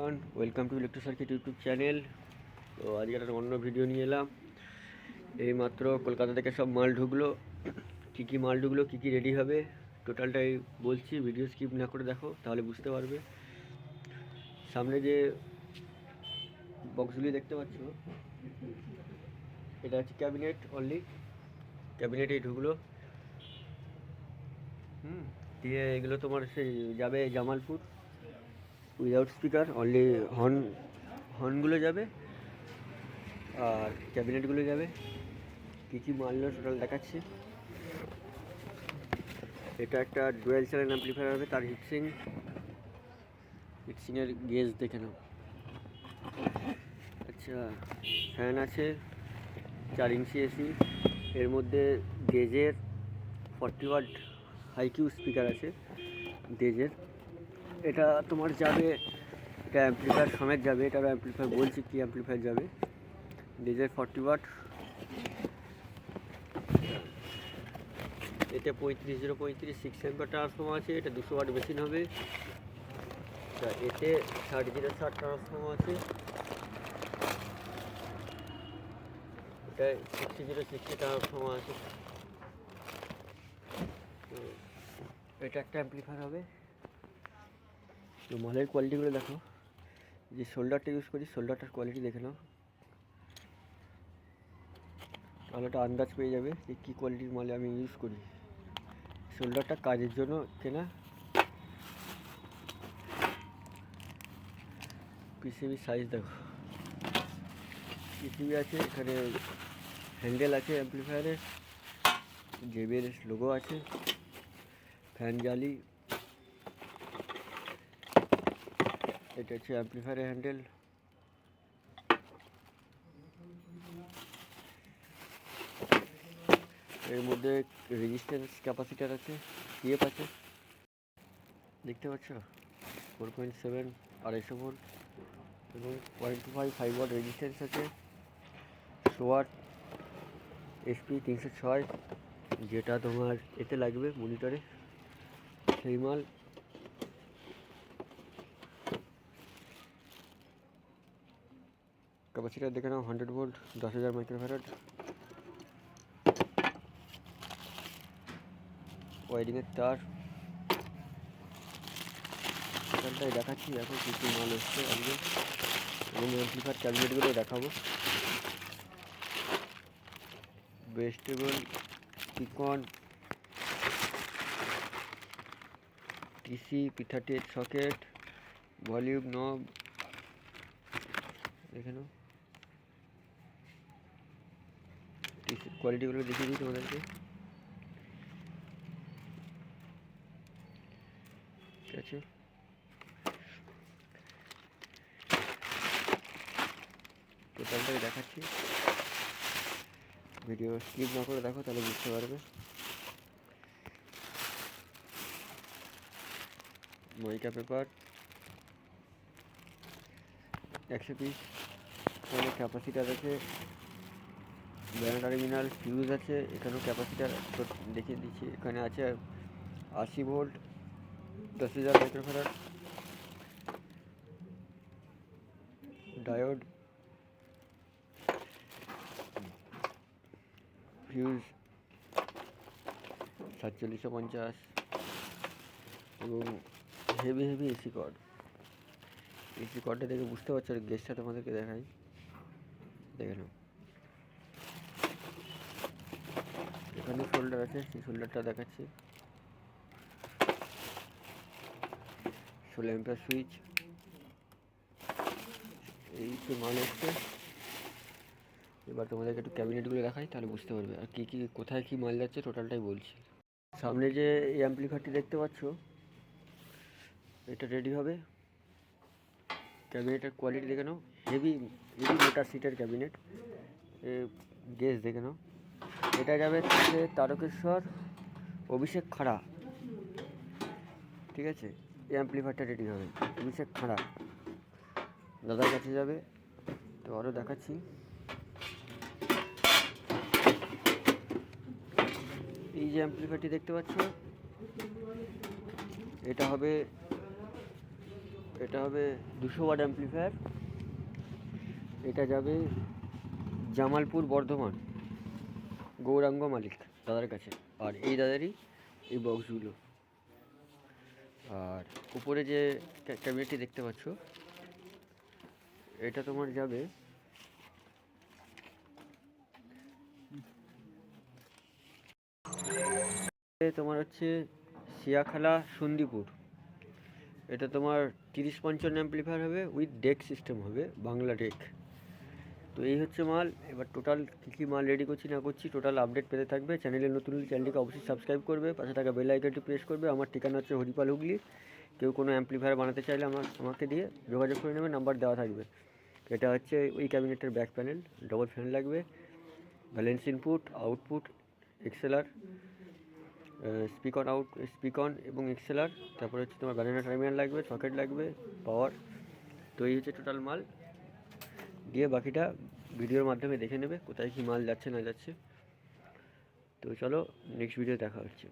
Welcome to electro circuit YouTube channel তো আজকে একটা অন্য ভিডিও নিয়ে এলাম। এই মাত্র কলকাতা থেকে সব মাল ঢুকলো। কী কী মাল ঢুকলো, কী কী রেডি হবে টোটালটাই বলছি ভিডিও স্কিপ না করে দেখো, তাহলে বুঝতে পারবে। সামনে যে বক্সগুলি দেখতে পাচ্ছ, এটা হচ্ছে ক্যাবিনেট অনলি ক্যাবিনেটেই ঢুকলো। হুম, দিয়ে এগুলো তোমার সেই যাবে Jamalpur. Without speaker only horn হর্নগুলো যাবে, আর ক্যাবিনেটগুলো যাবে। কী কী মারলো টোটাল দেখাচ্ছি। এটা একটা ডুয়েল চ্যানেল অ্যাম্পলিফায়ার হবে, তার হিটসিং হিটসিংয়ের গেজ দেখে নাও। আচ্ছা ফ্যান আছে, চার ইঞ্চি এসি এর মধ্যে গেজের forty watt high Q speaker আছে গেজের এটা তোমার যাবে, এটা অ্যাম্পলিফায়ার সমেত যাবে, এটার অ্যাম্পলিফায়ার বলছি কি অ্যাম্পলিফায়ার যাবে? ডিজের ফর্টি ওয়াট এতে পঁয়ত্রিশ জিরো পঁয়ত্রিশ সিক্স এম্পার ট্রান্সফর্মার আছে, এটা দুশো ওয়াট মেশিন হবে। তা এতে ষাট জিরো ষাট ট্রান্সফর্মার আছে। এটা সিক্সটি জিরো সিক্সটি ট্রান্সফর্মার আছে। এটা একটা অ্যাম্পলিফায়ার হবে। মালের কোয়ালিটিগুলো দেখো। যে শোল্ডারটা ইউজ করি শোল্ডারটার কোয়ালিটি দেখে নাও। তাহলে একটা আন্দাজ পেয়ে যাবে যে কী কোয়ালিটির মালে আমি ইউজ করি। শোল্ডারটা কাজের জন্য কেনা। পিসিবি সাইজ দেখো। পিসিবি আছে, এখানে হ্যান্ডেল আছে অ্যাম্পলিফায়ারের জেবের লোগো আছে। ফ্যান জালি এটা হচ্ছে অ্যাম্পলিফায়ারের হ্যান্ডেল এর মধ্যে রেজিস্ট্যান্স ক্যাপাসিটার আছে পিএফ আছে। দেখতে পাচ্ছ? ফোর পয়েন্ট সেভেন আড়াইশো ভোল্ট এবং point two five five watt resistance আছে। সোয়াট এসপি তিনশো ছয়, যেটা তোমার এতে লাগবে মনিটরে সেই মাল দেখে নাও হান্ড্রেড ভোল্ট দশ হাজার মাইক্রোফ্যারাড ওয়াইডিংয়ের তার। এখানটায় দেখাচ্ছি এখন কী কী মাল এসছে আজকে। এবং অ্যাম্পলিফায়ার ক্যাবিনেটগুলো দেখাবো। ভেজিটেবল চিকন টিসি পিথাটেড সকেট ভলিউম নব দেখে নাও। কোয়ালিটিগুলো দেখিয়ে দিই তোমাদেরকে। ঠিক আছে? টোটালটাকে দেখাচ্ছি। ভিডিও স্কিপ না করে দেখো, তাহলে বুঝতে পারবে। মইকা পেপার একশো পিস এখানে ক্যাপাসিটার আছে। ব্যান্ড টার্মিনাল ফিউজ আছে, এখানেও ক্যাপাসিটার দেখিয়ে দিচ্ছি। এখানে আছে আশি ভোল্ট দশ হাজার মাইক্রোফেরার ডায়োড ফিউজ সাতচল্লিশশো পঞ্চাশ, এবং heavy heavy AC cord AC কর্ডটা দেখে বুঝতে পারছ গেস্টটা তোমাদেরকে দেখাই। দেখে নাও। এখানে শোল্ডার আছে, সেই শোল্ডারটা দেখাচ্ছি। ষোলো এম্পার সুইচ এই তো মাল হচ্ছে এবার তোমাদেরকে একটু ক্যাবিনেটগুলো দেখাই, তাহলে বুঝতে পারবে। আর কী কী, কোথায় কী মাল যাচ্ছে টোটালটাই বলছি। সামনে যে এই অ্যাম্পলিফায়ারটি দেখতে পাচ্ছ, এটা রেডি হবে। ক্যাবিনেটের কোয়ালিটি দেখে নাও। হেভি হেভি মোটার সিটের ক্যাবিনেট গেস দেখে নাও। এটা যাবে হচ্ছে তারকেশ্বর, অভিষেক খাড়া। ঠিক আছে? এই অ্যাম্পলিফায়ারটা রেডি হবে। অভিষেক খাড়া। দাদার কাছে যাবে। তো আরও দেখাচ্ছি। এই যে অ্যাম্পলিফায়ারটি দেখতে পাচ্ছ? এটা হবে এটা হবে দুশো ওয়াট অ্যাম্পলিফায়ার এটা যাবে জামালপুর বর্ধমান। গৌরাঙ্গ মালিক দাদার কাছে। আর এই দাদারই এই বক্সগুলো। আর উপরে যে ক্যা- ক্যাবিনেটটি দেখতে পাচ্ছ, এটা তোমার যাবে। তোমার হচ্ছে সিয়াখালা সন্দীপুর। এটা তোমার তিরিশ পঞ্চান্ন অ্যাম্পলিফায়ার হবে উইথ ডেক সিস্টেম হবে, বাংলা ডেক তো এই হচ্ছে মাল। এবার টোটাল কী কী মাল রেডি করছি, না করছি টোটাল আপডেট পেতে থাকবে। চ্যানেলে নতুন চ্যানেলটিকে অবশ্যই সাবস্ক্রাইব করবে। পাশে থাকা বেল আইকনটি প্রেস করবে। আমার ঠিকানা হচ্ছে হরিপাল হুগলি। কেউ কোনো অ্যাম্পলিফায়ার বানাতে চাইলে আমার, আমাকে দিয়ে যোগাযোগ করে নেবে নাম্বার দেওয়া থাকবে। এটা হচ্ছে ওই ক্যাবিনেটের ব্যাক প্যানেল ডবল ফ্যান লাগবে। Balance input output XLR Speakon out Speakon এবং এক্সেলার তারপরে হচ্ছে তোমার ব্যানানা টার্মিনাল লাগবে সকেট লাগবে পাওয়ার তো এই হচ্ছে টোটাল মাল। দিয়ে বাকিটা ভিডিওর মাধ্যমে দেখে নেবে কোথায় কী মাল যাচ্ছে না যাচ্ছে। তো চলো নেক্সট ভিডিও দেখা হচ্ছে।